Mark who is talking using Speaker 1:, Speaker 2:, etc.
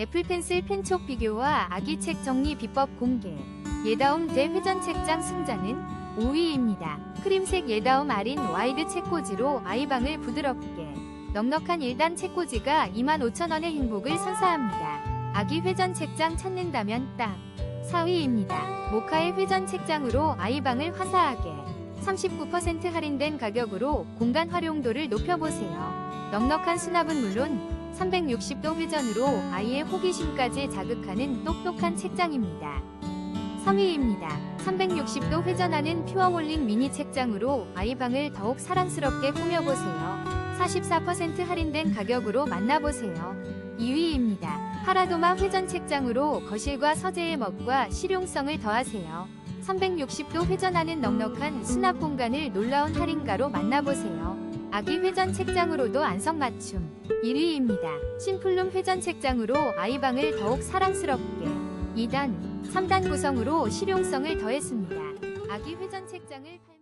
Speaker 1: 애플 펜슬 펜촉 비교와 아기 책 정리 비법 공개. 예다움 대 회전 책장 승자는 5위입니다. 크림색 예다움 아린 와이드 책꽂이로 아이방을 부드럽게. 넉넉한 1단 책꽂이가 25,000원의 행복을 선사합니다. 아기 회전 책장 찾는다면 딱 4위입니다. 모카의 회전 책장으로 아이방을 화사하게 39% 할인된 가격으로 공간 활용도를 높여보세요. 넉넉한 수납은 물론 360도 회전으로 아이의 호기심까지 자극하는 똑똑한 책장입니다. 3위입니다. 360도 회전하는 퓨어몰링 미니 책장으로 아이 방을 더욱 사랑스럽게 꾸며보세요. 44% 할인된 가격으로 만나보세요. 2위입니다. 파라도마 회전 책장으로 거실과 서재의 멋과 실용성을 더하세요. 360도 회전하는 넉넉한 수납 공간을 놀라운 할인가로 만나보세요. 아기 회전 책장으로도 안성맞춤 1위입니다. 심플룸 회전 책장으로 아이방을 더욱 사랑스럽게 2단, 3단 구성으로 실용성을 더했습니다. 아기 회전 책장을 팔